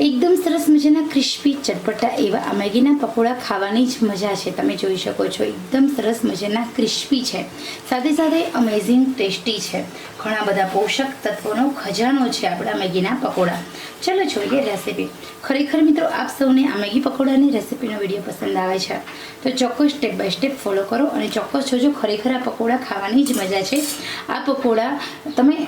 એકદમ સરસ મજાના ક્રિસ્પી ચટપટા એવા આ મેગીના પકોડા ખાવાની જ મજા છે. તમે જોઈ શકો છો, એકદમ સરસ મજાના ક્રિસ્પી છે. સાથે સાથે અમેઝિંગ ટેસ્ટી છે. ઘણા બધા પોષક તત્વોનો ખજાનો છે આપણા મેગીના પકોડા. ચલો જોઈએ રેસીપી ખરેખર મિત્રો, આપ સૌને આ મેગી પકોડાની રેસીપીનો વીડિયો પસંદ આવે છે. તો ચોક્કસ સ્ટેપ બાય સ્ટેપ ફોલો કરો અને ચોક્કસ જોજો ખરેખર આ પકોડા ખાવાની જ મજા છે. આ પકોડા તમે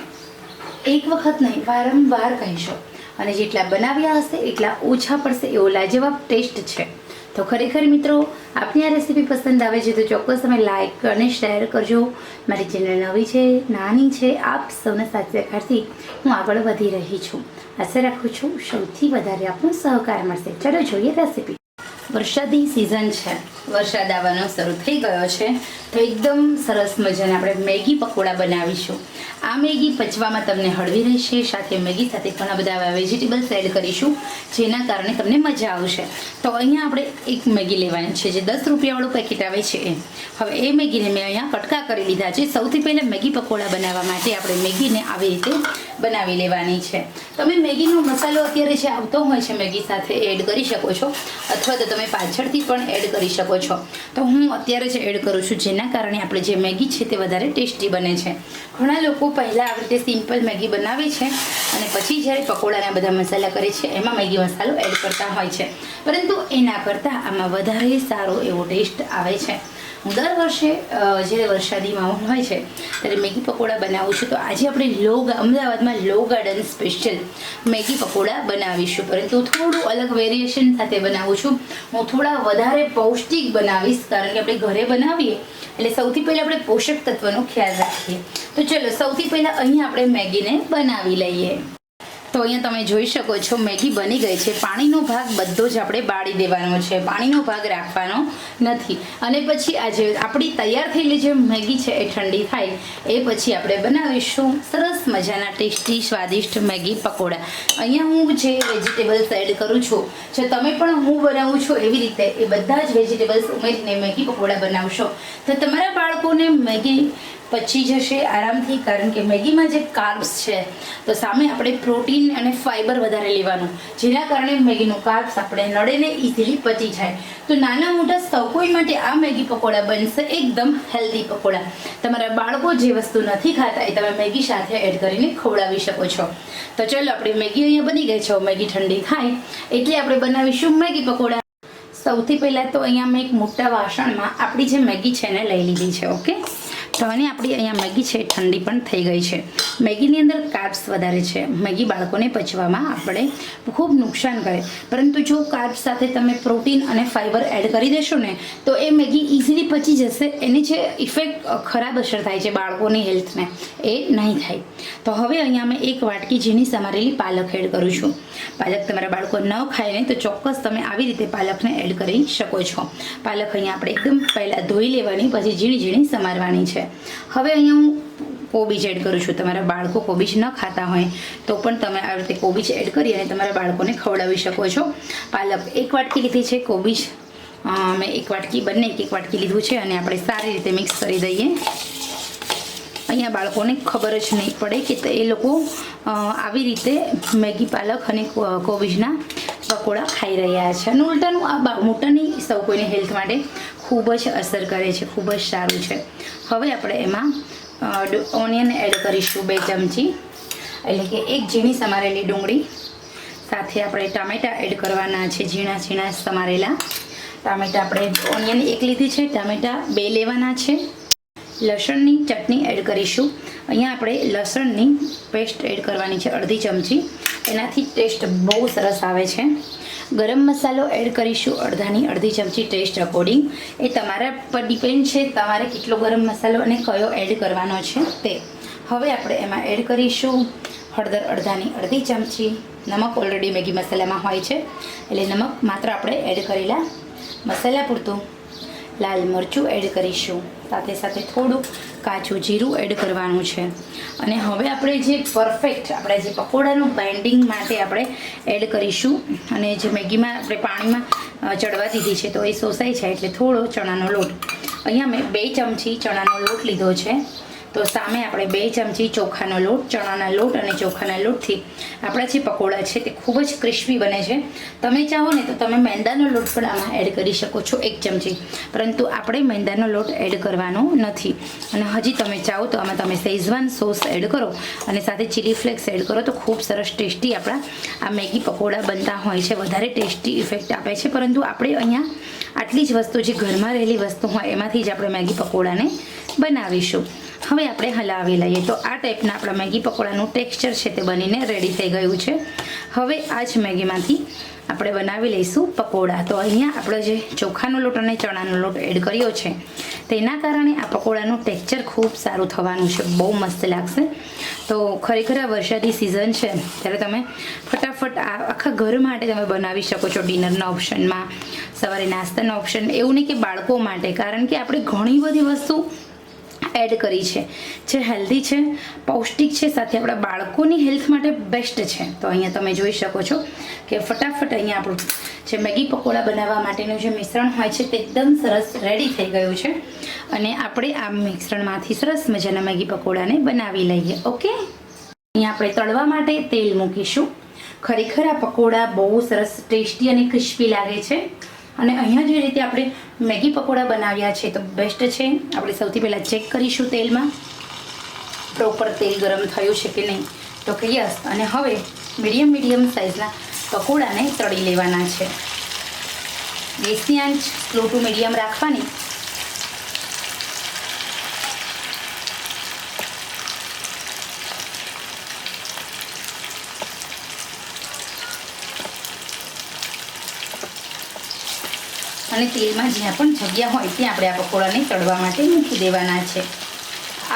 એક વખત નહીં, વારંવાર કહીશો. અને જેટલા બનાવ્યા હશે, એટલા ઓછા પડશે એવો લાજવાબ ટેસ્ટ છે. તો ખરેખર મિત્રો, આપની આ રેસીપી પસંદ આવે છે, તો ચોક્કસ તમે લાઇક અને શેર કરજો. મારી ચેનલ નવી છે, નાની છે, આપ સૌના સાથે સહકારથી હું આગળ વધી રહી છું. આશા રાખું છું સૌથી વધારે આપનો સહકાર મળશે. ચલો, જોઈએ રેસીપી. વરસાદી સિઝન છે. વરસાદ આવવાનો શરૂ થઈ ગયો છે. તો એકદમ સરસ મજાના આપણે મેગી પકોડા બનાવીશું. આ મેગી પચવામાં તમને હળવી રહેશે. સાથે મેગી સાથે ઘણા બધા વેજીટેબલ્સ એડ કરીશું, જેના કારણે તમને મજા આવશે. તો અહીંયા આપણે એક મેગી લેવાની છે, જે દસ રૂપિયાવાળું પેકેટ આવે છે એ. હવે એ મેગીને મેં અહીંયા કટકા કરી લીધા છે. સૌથી પહેલાં મેગી પકોડા બનાવવા માટે આપણે મેગીને આવી રીતે બનાવી લેવાની છે. તમે મેગીનો મસાલો અત્યારે જે આવતો હોય છે મેગી સાથે એડ કરી શકો છો, અથવા તો તમે પાછળથી પણ એડ કરી શકો છો. તો હું અત્યારે જ એડ કરું છું, જેના કારણે આપણે જે મેગી છે તે વધારે ટેસ્ટી બને છે. ઘણા લોકો પહેલાં આવી રીતે સિમ્પલ મેગી બનાવે છે, અને પછી જ્યારે પકોડાના બધા મસાલા કરે છે, એમાં મેગી મસાલો એડ કરતા હોય છે. પરંતુ એના કરતાં આમાં વધારે સારો એવો ટેસ્ટ આવે છે. હું દર વર્ષે જ્યારે વરસાદી માહોલ હોય છે, ત્યારે મેગી પકોડા બનાવું છું. તો આજે આપણે લોગ ગા- અમદાવાદમાં Law garden special Maggi pakoda બનાવીશું. પરંતુ થોડું અલગ વેરિએશન સાથે બનાવું છું. હું થોડા વધારે પૌષ્ટિક બનાવીશ, કારણ કે આપણે ઘરે બનાવીએ, એટલે સૌથી પહેલાં આપણે પોષક તત્વનો ખ્યાલ રાખીએ. તો ચલો, સૌથી પહેલાં અહીંયા આપણે મેગીને બનાવી લઈએ. તો અહીંયા તમે જોઈ શકો છો, મેગી બની ગઈ છે. પાણીનો ભાગ બધો જ આપણે બાળી દેવાનો છે. પાણીનો ભાગ રાખવાનો નથી. અને પછી આ જે આપણી તૈયાર થયેલી જે મેગી છે એ ઠંડી થાય, એ પછી આપણે બનાવીશું સરસ મજાના ટેસ્ટી, સ્વાદિષ્ટ મેગી પકોડા. અહીંયા હું જે વેજીટેબલ્સ એડ કરું છું, જો તમે પણ હું બનાવું છું એવી રીતે એ બધા જ વેજીટેબલ્સ ઉમેરીને મેગી પકોડા બનાવશો. તો તમારા બાળકોને મેગી પચી જશે આરામથી, કારણ કે મેગીમાં જે કાર્બ્સ છે, તો સામે આપણે પ્રોટીન અને ફાઇબર વધારે લેવાનું, જેના કારણે મેગીનું કાર્બ્સ આપણે નડે ને ઇઝીલી પચી જાય. તો નાના મોટા સૌ કોઈ માટે આ મેગી પકોડા બનશે એકદમ હેલ્ધી પકોડા. તમારા બાળકો જે વસ્તુ નથી ખાતા એ તમે મેગી સાથે એડ કરીને ખવડાવી શકો છો. તો ચલો, આપણે મેગી અહીંયા બની ગઈ છે, મેગી ઠંડી થાય, એટલે આપણે બનાવીશું મેગી પકોડા. સૌથી પહેલાં તો અહીંયા મેં એક મોટા વાસણમાં આપણી જે મેગી છે એને લઈ લીધી છે, ઓકે? તો અને આપણી અહીંયા મેગી છે, ઠંડી પણ થઈ ગઈ છે. મેગીની અંદર કાર્બ્સ વધારે છે. મેગી બાળકોને પચવામાં આપણે ખૂબ નુકસાન કરે. પરંતુ જો કાર્બ્સ સાથે તમે પ્રોટીન અને ફાઇબર એડ કરી દેશો ને, તો એ મેગી ઇઝીલી પચી જશે. એની જે ઇફેક્ટ ખરાબ અસર થાય છે બાળકોની હેલ્થને એ નહીં થાય. તો હવે અહીંયા મેં એક વાટકી ઝીણી સમારેલી પાલક એડ કરું છું. પાલક તમારા બાળકો ન ખાય ને, તો ચોક્કસ તમે આવી રીતે પાલકને એડ કરી શકો છો. પાલક અહીંયા આપણે એકદમ પહેલાં ધોઈ લેવાની, પછી ઝીણી ઝીણી સમારવાની છે. હવે અહીંયા હું કોબીજ એડ કરું છું. તમારા બાળકો કોબીજ ન ખાતા હોય તો પણ તમે આ રીતે કોબીજ એડ કરી અને તમારા બાળકોને ખવડાવી શકો છો. પાલક એક વાટકી લીધી છે, કોબીજ મેં એક વાટકી, બંને એક એક વાટકી લીધું છે અને આપણે સારી રીતે મિક્સ કરી દઈએ. અહીંયા બાળકોને ખબર જ નહીં પડે કે એ લોકો આવી રીતે મેગી પાલક અને કોબીજના પકોડા ખાઈ રહ્યા છે. અને ઉલટાનું આ મોટાની સૌ કોઈની હેલ્થ માટે ખૂબ જ અસર કરે છે, ખૂબ જ સારું છે. હવે આપણે એમાં ઓનિયન એડ કરીશું બે ચમચી. એટલે કે એક ઝીણી સમારેલી ડુંગળી. સાથે આપણે ટામેટાં એડ કરવાના છે, ઝીણા ઝીણા સમારેલા. ટામેટાં આપણે ઓનિયન એક લીધી છે, ટામેટાં બે લેવાના છે. લસણની ચટણી એડ કરીશું. અહીંયા આપણે લસણની પેસ્ટ એડ કરવાની છે, અડધી ચમચી. એનાથી ટેસ્ટ બહુ સરસ આવે છે. ગરમ મસાલો એડ કરીશું. અડધાની અડધી ચમચી ટેસ્ટ અકોર્ડિંગ એ તમારા પર ડિપેન્ડ છે તમારે કેટલો ગરમ મસાલો અને કયો એડ કરવાનો છે તે. હવે આપણે એમાં એડ કરીશું. હળદર અડધાની અડધી ચમચી. નમક ઓલરેડી મેગી મસાલામાં હોય છે. એટલે નમક માત્ર આપણે એડ કરેલા મસાલા પૂરતું. લાલ મરચું એડ કરીશું. સાથે સાથે થોડું કાચું જીરું એડ કરવાનું છે. અને હવે આપણે જે પરફેક્ટ આપણે જે પકોડાનું બાઇન્ડિંગ માટે આપણે એડ કરીશું. અને જે મેગીમાં આપણે પાણીમાં ચડવા દીધી છે, તો એ સોસાય છે એટલે થોડો ચણાનો લોટ. અહીંયા મેં બે ચમચી ચણાનો લોટ લીધો છે. તો સામે આપણે બે ચમચી ચોખાનો લોટ, ચણાના લોટ અને ચોખાના લોટથી આપણા જે પકોડા છે તે ખૂબ જ ક્રિસ્પી બને છે. તમે ચાહો ને તો તમે મેંદાનો લોટ પણ આમાં એડ કરી શકો છો એક ચમચી. પરંતુ આપણે મેંદાનો લોટ એડ કરવાનો નથી. અને હજી તમે ચાહો તો આમાં તમે શેઝવાન સોસ એડ કરો અને સાથે ચીલી ફ્લેક્સ એડ કરો તો ખૂબ સરસ ટેસ્ટી આપણા આ મેગી પકોડા બનતા હોય છે. વધારે ટેસ્ટી ઇફેક્ટ આપે છે. પરંતુ આપણે અહીંયા આટલી જ વસ્તુ જે ઘરમાં રહેલી વસ્તુ હોય એમાંથી જ આપણે મેગી પકોડાને બનાવીશું. હવે આપણે હલાવી લઈએ. તો આ ટાઈપના આપણા મેગી પકોડાનું ટેક્સચર છે તે બનીને રેડી થઈ ગયું છે. હવે આ જ મેગીમાંથી આપણે બનાવી લઈશું પકોડા. તો અહીંયા આપણો જે ચોખાનો લોટ અને ચણાનો લોટ એડ કર્યો છે, તેના કારણે આ પકોડાનું ટેક્સચર ખૂબ સારું થવાનું છે. બહુ મસ્ત લાગશે. તો ખરેખર આ વરસાદી સિઝન છે, ત્યારે તમે ફટાફટ આ આખા ઘર માટે તમે બનાવી શકો છો ડિનરના ઓપ્શનમાં, સવારે નાસ્તાના ઓપ્શન, એવું નહીં કે બાળકો માટે. કારણ કે આપણે ઘણી બધી વસ્તુ એડ કરી છે. જે હેલ્ધી છે, પૌષ્ટિક છે, સાથે આપણા બાળકોની હેલ્થ માટે બેસ્ટ છે. તો અહીંયા તમે જોઈ શકો છો કે ફટાફટ અહીંયા આપણું જે મેગી પકોડા બનાવવા માટેનું જે મિશ્રણ હોય છે તે એકદમ સરસ રેડી થઈ ગયું છે. અને આપણે આ મિશ્રણમાંથી સરસ મજાના મેગી પકોડાને બનાવી લઈએ, ઓકે? અહીંયા આપણે તળવા માટે તેલ મૂકીશું. ખરેખર આ પકોડા બહુ સરસ ટેસ્ટી અને ક્રિસ્પી લાગે છે. અને અહીંયા જે રીતે આપણે મેગી પકોડા બનાવ્યા છે, તો બેસ્ટ છે. આપણે સૌથી પહેલાં ચેક કરીશું તેલમાં પ્રોપર તેલ ગરમ થયું છે કે નહીં. તો કે યસ અને હવે મીડિયમ મીડિયમ સાઇઝના પકોડાને તળી લેવાના છે. ગેસની આંચ સ્લો ટુ મીડિયમ રાખવાની. અને તેલમાં જ્યાં પણ જગ્યા હોય ત્યાં આપણે આ પકોડાને તળવા માટે મૂકી દેવાના છે.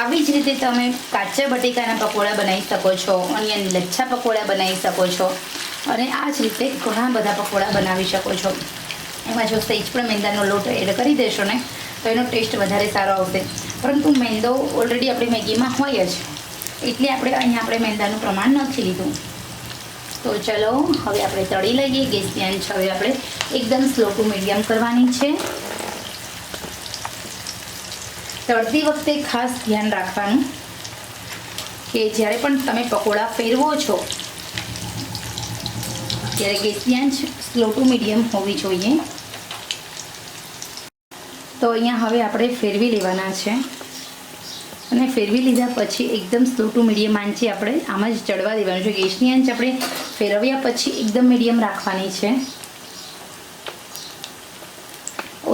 આવી જ રીતે તમે કાચા બટેકાના પકોડા બનાવી શકો છો ઓનિયન લચ્છા પકોડા બનાવી શકો છો અને આ જ રીતે ઘણા બધા પકોડા બનાવી શકો છો. એમાં જો સહેજ પણ મેંદાનો લોટ એડ કરી દેશો ને, તો એનો ટેસ્ટ વધારે સારો આવશે. પરંતુ મેંદો ઓલરેડી આપણી મેગીમાં હોય જ, એટલે આપણે અહીંયા આપણે મેંદાનું પ્રમાણ નથી લીધું. તો ચલો, હવે આપણે તળી લઈએ ગેસની આંચ હવે આપણે એકદમ સ્લો ટુ મીડિયમ કરવાની છે. તળતી વખતે ખાસ ધ્યાન રાખવાનું કે જ્યારે પણ તમે પકોડા ફેરવો છો, ત્યારે ગેસની આંચ સ્લો ટુ મીડિયમ હોવી જોઈએ. તો અહીંયા હવે આપણે ફેરવી લેવાના છે. અને ફેરવી લીધા પછી એકદમ સ્લો ટુ મીડિયમ આંચે આપણે આમાં જ ચડવા દેવાનું છે. ગેસની આંચ આપણે ફેરવ્યા પછી એકદમ મીડિયમ રાખવાની છે.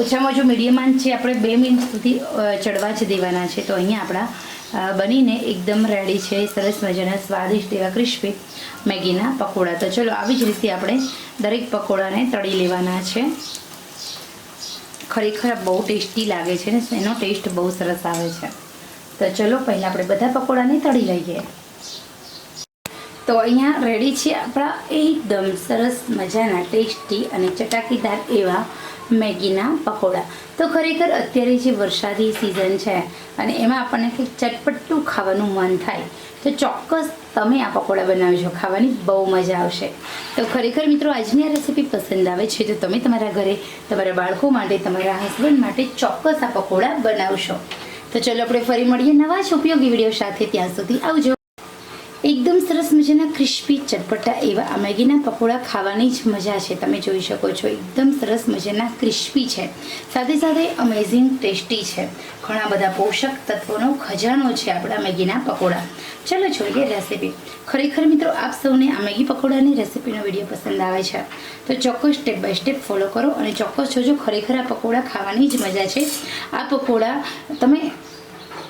ઓછામાં ઓછું મીડિયમ આંચ છે. આપણે બે મિનિટ સુધી ચડવા જ દેવાના છે. તો અહીંયા આપણા બનીને એકદમ રેડી છે. સરસ મજાના સ્વાદિષ્ટ એવા ક્રિસ્પી મેગીના પકોડા. તો ચલો, આવી જ રીતે આપણે દરેક પકોડાને તળી લેવાના છે. ખરેખર બહુ ટેસ્ટી લાગે છે ને? એનો ટેસ્ટ બહુ સરસ આવે છે. તો ચલો, પહેલાં આપણે બધા પકોડાને તળી લઈએ. તો અહીંયા રેડી છે આપણા એકદમ સરસ મજાના ટેસ્ટી અને ચટાકીદાર એવા મેગીના પકોડા. તો ખરેખર અત્યારે જે વરસાદી સિઝન છે અને એમાં આપણને કંઈક ચટપટું ખાવાનું મન થાય, તો ચોક્કસ તમે આ પકોડા બનાવજો, ખાવાની બહુ મજા આવશે. તો ખરેખર મિત્રો, આજની આ રેસીપી પસંદ આવે છે, તો તમે તમારા ઘરે, તમારા બાળકો માટે, તમારા હસબન્ડ માટે ચોક્કસ આ પકોડા બનાવશો. તો ચલો આપણે ફરી મળીએ નવા જ ઉપયોગી વીડિયો સાથે, ત્યાં સુધી આવજો. એકદમ સરસ મજાના ક્રિસ્પી ચટપટા એવા આ મેગીના પકોડા ખાવાની જ મજા છે. તમે જોઈ શકો છો, એકદમ સરસ મજાના ક્રિસ્પી છે. સાથે સાથે અમેઝિંગ ટેસ્ટી છે. ઘણા બધા પોષક તત્વોનો ખજાનો છે આપણા મેગીના પકોડા. ચલો જોઈએ રેસીપી ખરેખર મિત્રો, આપ સૌને આ મેગી પકોડાની રેસીપીનો વીડિયો પસંદ આવે છે. તો ચોક્કસ સ્ટેપ બાય સ્ટેપ ફોલો કરો અને ચોક્કસ જોજો ખરેખર આ પકોડા ખાવાની જ મજા છે. આ પકોડા તમે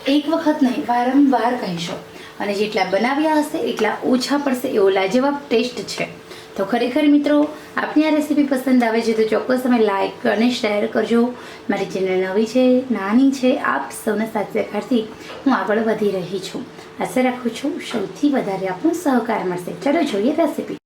એક વખત નહીં, વારંવાર કહીશો. અને જેટલા બનાવ્યા હશે, એટલા ઓછા પડશે એવો લાજવાબ ટેસ્ટ છે. તો ખરેખર મિત્રો, આપની આ રેસીપી પસંદ આવે છે, તો ચોક્કસ તમે લાઇક અને શેર કરજો. મારી ચેનલ નવી છે, નાની છે, આપ સૌના સાથે સહકારથી હું આગળ વધી રહી છું. આશા રાખું છું સૌથી વધારે આપણો સહકાર મળશે. ચલો, જોઈએ રેસીપી.